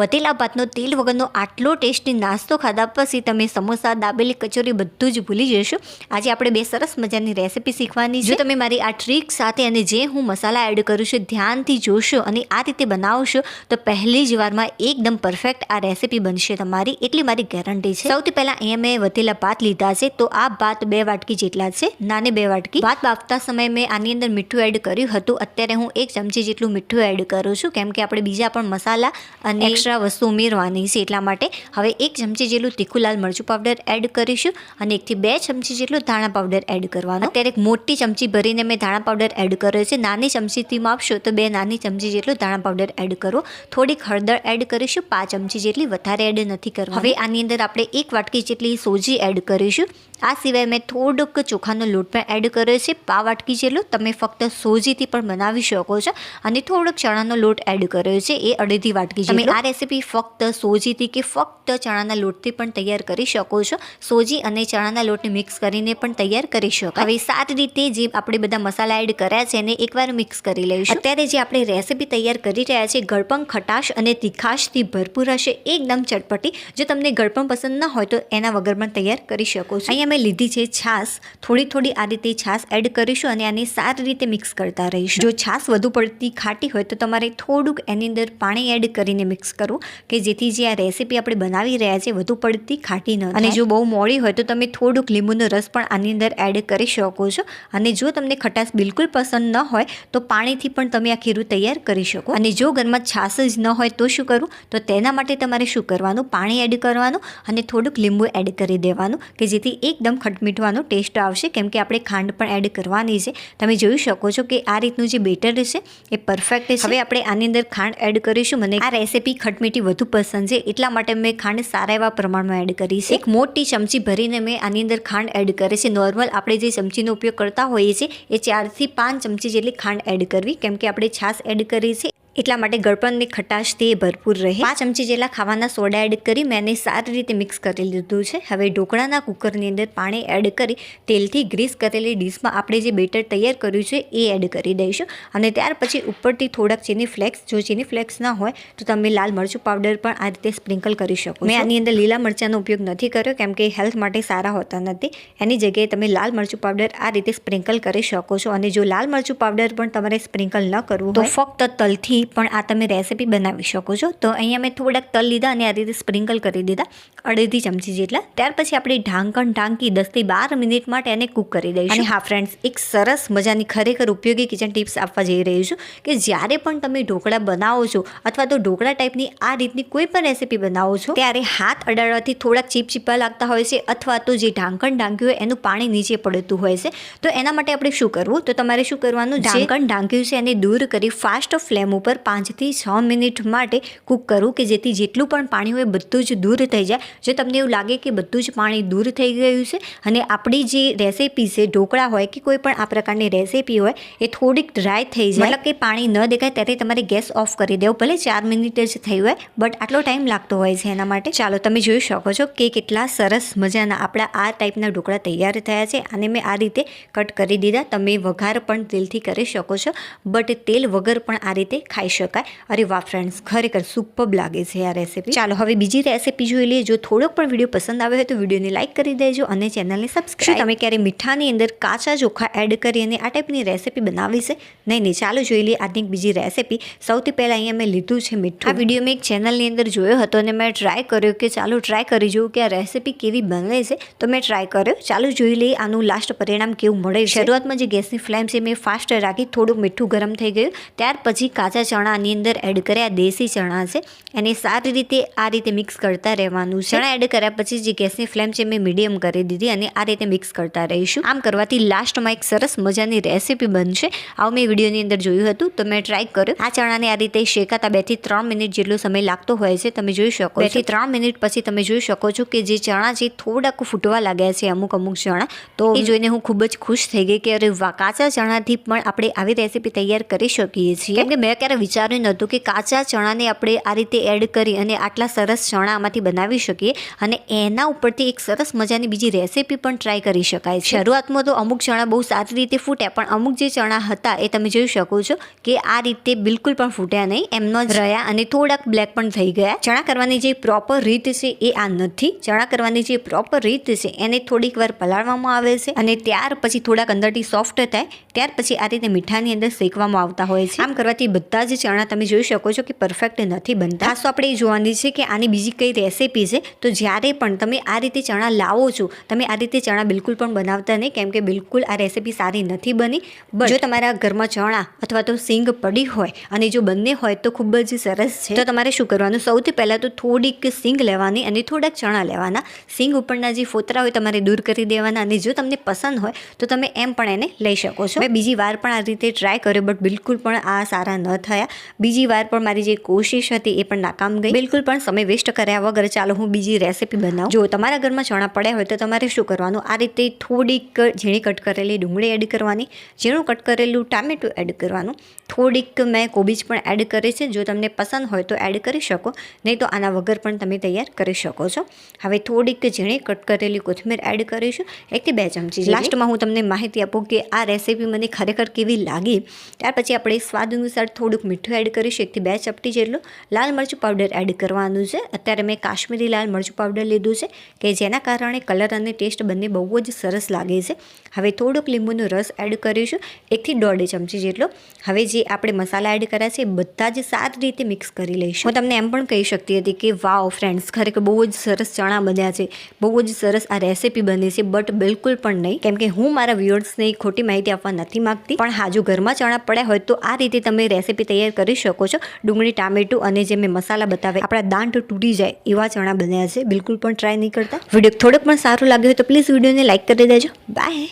વધેલા ભાતનો તેલ વગરનો આટલો ટેસ્ટી નાસ્તો ખાધા પછી તમે સમોસા દાબેલી કચોરી બધું જ ભૂલી જશો. આજે આપણે બે સરસ મજાની રેસીપી શીખવાની જો તમે મારી આ ટ્રીક સાથે અને જે હું મસાલા એડ કરું છું ધ્યાનથી જોશો અને આ રીતે બનાવશો તો પહેલી જ વારમાં એકદમ પરફેક્ટ આ રેસીપી બનશે તમારી. એટલી મારી ગેરંટી છે. સૌથી પહેલાં અહીંયા મેં વધેલા ભાત લીધા છે તો આ ભાત બે વાટકી જેટલા છે. નાને બે વાટકી. ભાત બાફતા સમયે મેં આની અંદર મીઠું એડ કર્યું હતું. અત્યારે હું એક ચમચી જેટલું મીઠું એડ કરું છું કેમ કે આપણે બીજા પણ મસાલા અને એક્સ્ટ્રા વસ્તુ ઉમેરવાની છે એટલા માટે હવે એક ચમચી જેટલું તીખું લાલ મરચું પાવડર એડ કરીશું અને એકથી બે ચમચી જેટલું ધાણા પાવડર એડ કરવાનો. અત્યારે એક મોટી ચમચી ભરીને મેં ધાણા પાવડર એડ કર્યો છે. નાની ચમચીથી માપશો તો બે નાની ચમચી જેટલું ધાણા પાવડર એડ કરો. થોડીક હળદર એડ કરીશું. પાંચ ચમચી જેટલી વધારે એડ નથી કરવાની. હવે આની અંદર આપણે એક વાટકી જેટલી સોજી એડ કરીશું. આ સિવાય મેં થોડુંક ચોખાનો લોટ પણ એડ કર્યો છે. પા વાટકી જેટલું તમે ફક્ત સોજીથી પણ બનાવી શકો છો અને થોડોક ચણાનો લોટ એડ કર્યો છે. એ અડધી વાટકી તમે આ રેસીપી ફક્ત સોજીથી કે ફક્ત ચણાના લોટથી પણ તૈયાર કરી શકો છો. સોજી અને ચણાના લોટને મિક્સ કરીને પણ તૈયાર કરી શકો હવે સારી રીતે જે આપણે બધા મસાલા એડ કર્યા છે એને એકવાર મિક્સ કરી લઈશું. અત્યારે જે આપણે રેસીપી તૈયાર કરી રહ્યા છે ગળપણ ખટાશ અને તીખાશથી ભરપૂર હશે. એકદમ ચટપટી. જો તમને ગળપણ પસંદ ના હોય તો એના વગર પણ તૈયાર કરી શકો છો. અહીંયા મેં લીધી છે છાશ. થોડી થોડી આ રીતે છાશ એડ કરીશું અને આને સારી રીતે મિક્સ કરતા રહીશું. જો છાશ વધુ પડતી ખાટી હોય તો તમારે થોડુંક એની અંદર પાણી એડ કરીને મિક્સ કરવું કે જેથી જે આ રેસીપી આપણે બનાવી રહ્યા છે વધુ પડતી ખાટી ન અને જો બહુ મોડી હોય તો તમે થોડુંક લીંબુનો રસ પણ આની અંદર એડ કરી શકો છો. અને જો તમને ખટાશ બિલકુલ પસંદ ન હોય તો પાણીથી પણ તમે આ ખીરું તૈયાર કરી શકો. અને જો ઘરમાં છાશ જ ન હોય તો શું કરવું? તો તેના માટે તમારે શું કરવાનું? પાણી એડ કરવાનું અને થોડુંક લીંબુ એડ કરી દેવાનું કે જેથી એકદમ ખટમીઠવાનો ટેસ્ટ આવશે. કેમ કે આપણે ખાંડ પણ એડ કરવાની છે. તમે જોઈ શકો છો કે આ રીતનું જે બેટર છે, એ પરફેક્ટ છે. હવે આપણે આની અંદર ખાંડ એડ કરીશું. મને આ રેસીપી ખટમીઠી વધુ પસંદ છે. એટલા માટે મેં ખાંડ સારા એવા પ્રમાણમાં એડ કરી છે. એક મોટી ચમચી ભરીને મેં આની અંદર ખાંડ એડ કરી છે. નોર્મલ આપણે જે ચમચીનો ઉપયોગ કરતા હોઈએ છીએ, એ ચારથી પાંચ ચમચી જેટલી ખાંડ એડ કરવી. કેમ કે આપણે છાશ એડ કરી છે એટલા માટે ગળપણની ખટાશ તે ભરપૂર રહે. પાંચ ચમચી જેટલા ખાવાના સોડા એડ કરી મેં એને સારી રીતે મિક્સ કરી લીધું છે. હવે ઢોકળાના કુકરની અંદર પાણી એડ કરી તેલથી ગ્રીસ કરેલી ડીશમાં આપણે જે બેટર તૈયાર કર્યું છે એ એડ કરી દઈશું. અને ત્યાર પછી ઉપરથી થોડાક ચીની ફ્લેક્સ જો ચીની ફ્લેક્સ ના હોય તો તમે લાલ મરચું પાવડર પણ આ રીતે સ્પ્રિંકલ કરી શકો મેં આની અંદર લીલા મરચાંનો ઉપયોગ નથી કર્યો કેમ કે હેલ્થ માટે સારા હોતા નથી. એની જગ્યાએ તમે લાલ મરચું પાવડર આ રીતે સ્પ્રિંકલ કરી શકો છો. અને જો લાલ મરચું પાવડર પણ તમારે સ્પ્રિંકલ ન કરવું તો ફક્ત તલથી પણ આ તમે રેસીપી બનાવી શકો છો. તો અહીંયા મેં થોડાક તલ લીધા અને આ રીતે સ્પ્રિંકલ કરી દીધા. અડધી ચમચી જેટલા. ત્યાર પછી આપણે ઢાંકણ ઢાંકી દસથી બાર મિનિટ માટે એને કૂક કરી દઈશું. અને હા ફ્રેન્ડ્સ એક સરસ મજાની ખરેખર ઉપયોગી કિચન ટિપ્સ આપવા જઈ રહી છું કે જ્યારે પણ તમે ઢોકળા બનાવો છો અથવા તો ઢોકળા ટાઈપની આ રીતની કોઈ પણ રેસીપી બનાવો છો ત્યારે હાથ અડાડવાથી થોડાક ચીપચીપા લાગતા હોય છે અથવા તો જે ઢાંકણ ઢાંક્યું હોય એનું પાણી નીચે પડતું હોય છે. તો એના માટે આપણે શું કરવું? તો તમારે શું કરવાનું? ઢાંકણ ઢાંક્યું છે એને દૂર કરી ફાસ્ટ ફ્લેમ ઉપર પાંચથી છ મિનિટ માટે કૂક કરું કે જેથી જેટલું પણ પાણી હોય બધું જ દૂર થઈ જાય. જો તમને એવું લાગે કે બધું જ પાણી દૂર થઈ ગયું છે અને આપણી જે રેસીપી છે ઢોકળા હોય કે કોઈ પણ આ પ્રકારની રેસીપી હોય, એ થોડીક ડ્રાય થઈ જાય. મતલબ કે પાણી ન દેખાય ત્યારે તમારે ગેસ ઓફ કરી દેવું. ભલે ચાર મિનિટ જ થઈ હોય, બટ આટલો ટાઈમ લાગતો હોય છે એના માટે. ચાલો, તમે જોઈ શકો છો કે કેટલા સરસ મજાના આપણા આ ટાઈપના ઢોકળા તૈયાર થયા છે. અને મેં આ રીતે કટ કરી દીધા. તમે વઘાર પણ તેલથી કરી શકો છો, બટ તેલ વગર પણ આ રીતે ખાઈ શકાય. અરે વાહ ફ્રેન્ડ્સ ખરેખર સુપબ લાગે છે આ રેસીપી ચાલો હવે બીજી રેસીપી જોઈ લઈએ. જો થોડોક પણ વીડિયો પસંદ આવ્યો હોય તો વિડીયોને લાઇક કરી દેજો અને ચેનલને સબસ્ક્રાઈબ તમે ક્યારે મીઠાની અંદર કાચા ચોખા એડ કરી અને આ ટાઈપની રેસીપી બનાવી છે? નહીં નહીં ચાલો જોઈ લઈએ આજની એક બીજી રેસીપી સૌથી પહેલાં અહીંયા મેં લીધું છે મીઠું. આ વીડિયો મેં એક ચેનલની અંદર જોયો હતો અને મેં ટ્રાય કર્યો કે ચાલો ટ્રાય કરી જોઉં કે આ રેસીપી કેવી બને છે. તો મેં ટ્રાય કર્યો. ચાલો જોઈ લઈએ આનું લાસ્ટ પરિણામ કેવું મળે શરૂઆતમાં જે ગેસની ફ્લેમ છે મેં ફાસ્ટ રાખી થોડુંક મીઠું ગરમ થઈ ગયું. ત્યાર પછી કાચા ચણાની અંદર એડ કર્યા દેશી ચણા છે. એને સારી રીતે આ રીતે મિક્સ કરતા રહેવાનું. છે ચણા એડ કર્યા પછી જે ગેસની ફ્લેમ છે મેં મીડિયમ કરી દીધી અને આ રીતે મિક્સ કરતા રહીશું. આમ કરવાથી લાસ્ટમાં એક સરસ મજાની રેસીપી બનશે. આવું મેં વિડીયોની અંદર જોયું હતું તો મેં ટ્રાય કર્યો. આ ચણાને આ રીતે શેકાતા બેથી ત્રણ મિનિટ જેટલો સમય લાગતો હોય છે તમે જોઈ શકો બેથી ત્રણ મિનિટ પછી તમે જોઈ શકો છો કે જે ચણા છે થોડાક ફૂટવા લાગ્યા છે અમુક અમુક ચણા. તો એ જોઈને હું ખૂબ જ ખુશ થઈ ગઈ કે અરે કાચા ચણાથી પણ આપણે આવી રેસીપી તૈયાર કરી શકીએ છીએ. કેમ કે મેં ક્યારે વિચાર્યું નહોતું કે કાચા ચણાને આપણે આ રીતે એડ કરી અને આટલા સરસ ચણા આમાંથી બનાવી શકીએ અને એના ઉપરથી એક સરસ મજાની બીજી રેસીપી પણ ટ્રાય કરી શકાય શરૂઆતમાં તો અમુક ચણા બહુ સારી રીતે ફૂટ્યા, પણ અમુક જે ચણા હતા એ તમે જોઈ શકો છો કે આ રીતે બિલકુલ પણ ફૂટ્યા નહીં. એમનો જ રહ્યા અને થોડાક બ્લેક પણ થઈ ગયા. ચણા કરવાની જે પ્રોપર રીત છે એ આ નથી. ચણા કરવાની જે પ્રોપર રીત છે એને થોડીક વાર પલાળવામાં આવે છે અને ત્યાર પછી થોડાક અંદરથી સોફ્ટ થાય. ત્યાર પછી આ રીતે મીઠાની અંદર શેકવામાં આવતા હોય છે. આમ કરવાથી બધા જ ચણા તમે જોઈ શકો છો કે પરફેક્ટ નથી બનતા. ખાસ તો આપણે એ જોવાની છે કે આની બીજી કઈ રેસીપી છે. તો જ્યારે પણ તમે આ રીતે ચણા લાવો છો તમે આ રીતે ચણા બિલકુલ પણ બનાવતા નહીં કેમ કે બિલકુલ આ રેસીપી સારી નથી બની. બટ જો તમારા ઘરમાં ચણા અથવા તો સિંગ પડી હોય અને જો બંને હોય તો ખૂબ જ સરસ છે. તો તમારે શું કરવાનું? સૌથી પહેલાં તો થોડીક સિંગ લેવાની અને થોડાક ચણા લેવાના. સિંગ ઉપરના જે ફોતરા હોય તમારે દૂર કરી દેવાના અને જો તમને પસંદ હોય તો તમે એમ પણ એને લઈ શકો છો. મેં બીજી વાર પણ આ રીતે ટ્રાય કર્યો બટ બિલકુલ પણ આ સારા ન થયા. બીજી વાર પણ મારી જે કોશિશ હતી એ પણ નાકામ ગઈ. બિલકુલ પણ સમય વેસ્ટ કર્યા વગર ચાલો હું બીજી રેસીપી બનાવું. જો તમારા ઘરમાં ચણા પડ્યા હોય તો તમારે શું કરવાનું? આ રીતે થોડીક ઝીણી કટ કરેલી ડુંગળી એડ કરવાની. ઝીણું કટ કરેલું ટામેટું એડ કરવાનું. થોડીક મેં કોબીજ પણ એડ કરી છે. જો તમને પસંદ હોય તો એડ કરી શકો. નહીં તો આના વગર પણ તમે તૈયાર કરી શકો છો. હવે થોડીક ઝીણી કટ કરેલી કોથમીર એડ કરીશું. એકથી બે ચમચી લાસ્ટમાં હું તમને માહિતી આપું કે આ રેસીપી મને ખરેખર કેવી લાગી? ત્યાર પછી આપણે સ્વાદ અનુસાર થોડુંક મીઠું એડ કરીશ, એકથી બે ચપટી જેટલું. લાલ મરચું પાવડર એડ કરવાનું છે. અત્યારે મેં કાશ્મીરી લાલ મરચું પાવડર લીધું છે, કે જેના કારણે કલર અને ટેસ્ટ બંને બહુ જ સરસ લાગે છે. હવે થોડુંક લીંબુનો રસ એડ કરીશું, એકથી દોઢ ચમચી જેટલો. હવે જે આપણે મસાલા એડ કર્યા છે, એ બધા જ સારી રીતે મિક્સ કરી લઈશું. હું તમને એમ પણ કહી શકતી હતી કે, વાવ ફ્રેન્ડ્સ ખરેખર બહુ જ સરસ ચણા બન્યા છે. બહુ જ સરસ આ રેસીપી બની છે. બટ બિલકુલ પણ નહીં. કેમ કે હું મારા વ્યુઅર્સને ખોટી માહિતી આપવા નથી માગતી. પણ હા જો ઘરમાં ચણા પડ્યા હોય તો આ રીતે તમે રેસીપી તૈયાર કરી શકો છો. ડુંગળી, ટામેટું અને જે મેં મસાલા બતાવે આપણા દાંત તૂટી જાય એવા ચણા બન્યા છે. બિલકુલ પણ ટ્રાય નહીં કરતા. વીડિયો થોડોક પણ સારું લાગ્યો હોય તો પ્લીઝ વિડીયોને લાઇક કરી દેજો. બાય